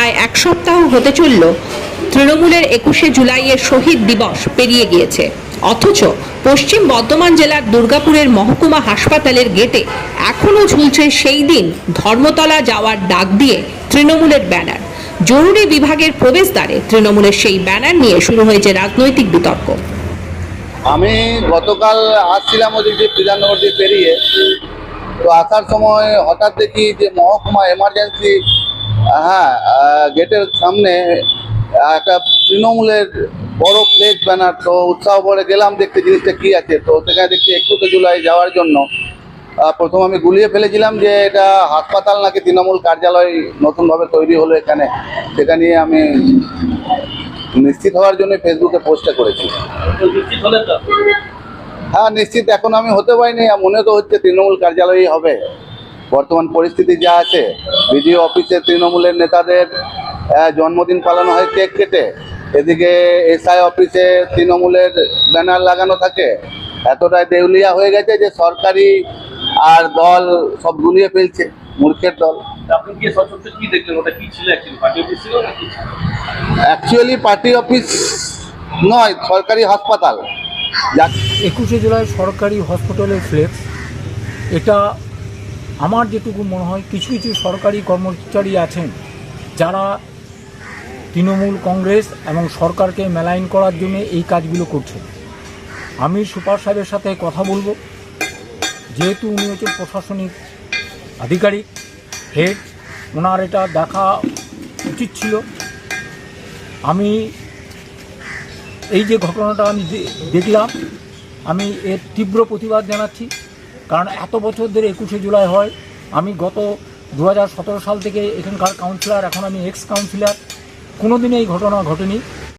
প্রায় এক সপ্তাহ হতে চলল, তৃণমূলের একুশে জুলাইয়ের শহীদ দিবস পেরিয়ে গিয়েছে। অথচ পশ্চিম বর্ধমান জেলার দুর্গাপুরের মহকুমা হাসপাতালের গেটে এখনও ঝুলছে সেই দিন ধর্মতলা যাওয়ার ডাক দিয়ে তৃণমূলের ব্যানার। জরুরি বিভাগের প্রবেশদ্বারে তৃণমূলের সেই ব্যানার নিয়ে শুরু হয়েছে রাজনৈতিক বিতর্ক। আমি গতকাল আসছিলাম ওদিক দিয়ে বিধাননগর দিয়ে পেরিয়ে। তো আসার সময় হঠাৎ দেখি যে মহকুমা এমার্জেন্সি হ্যাঁ গেটের সামনে একটা তৃণমূলের বড় প্লেট ব্যানার তো উৎসাহ পরে গেলাম দেখতে জিনিসটা কি আছে। তো সেখানে দেখছি একুশে জুলাই যাওয়ার জন্য প্রথম আমি গুলিয়ে ফেলেছিলাম যে এটা হাসপাতাল নাকি তৃণমূল কার্যালয় নতুনভাবে তৈরি হলো এখানে। সেটা নিয়ে আমি নিশ্চিত হওয়ার জন্য ফেসবুকে পোস্টটা করেছি। হ্যাঁ নিশ্চিত এখন আমি হতে পারিনি মনে তো হচ্ছে তৃণমূল কার্যালয়ই হবে। বর্তমান পরিস্থিতি যা আছে বিডিও অফিসে তৃণমূলের নেতাদের জন্মদিন পালন হয় কেক কেটে এদিকে এসআই অফিসে তৃণমূলের ব্যানার লাগানো থাকে এতটাই দেউলিয়া হয়ে গেছে যে সরকারি আর দল সব গুলিয়ে ফেলছে মূর্খের দল। আপনি গিয়ে সচক্ষে কি দেখলেন? ওটা কি ছিল অ্যাকচুয়ালি পার্টি অফিস নয় সরকারি হাসপাতাল। যা একুশে জুলাই সরকারি হসপিটালের ফ্লেক্স এটা আমার যেটুকু মনে হয়, কিছু কিছু সরকারি কর্মচারী আছেন যারা তৃণমূল কংগ্রেস এবং সরকারকে মেলাইন করার জন্য এই কাজগুলো করছে আমি সুপার সাহেবের সাথে কথা বলব। যেহেতু উনি হচ্ছেন প্রশাসনিক আধিকারিক, হেড, ওনার এটা দেখা উচিত ছিল। আমি এই যে ঘটনাটা আমি দেখলাম, আমি এর তীব্র প্রতিবাদ জানাচ্ছি। কারণ এত বছর ধরে একুশে জুলাই হয়। আমি গত দুহাজার সতেরো সাল থেকে এখানকার কাউন্সিলর এখন আমি এক্স কাউন্সিলর কোনো দিনে এই ঘটনা ঘটেনি।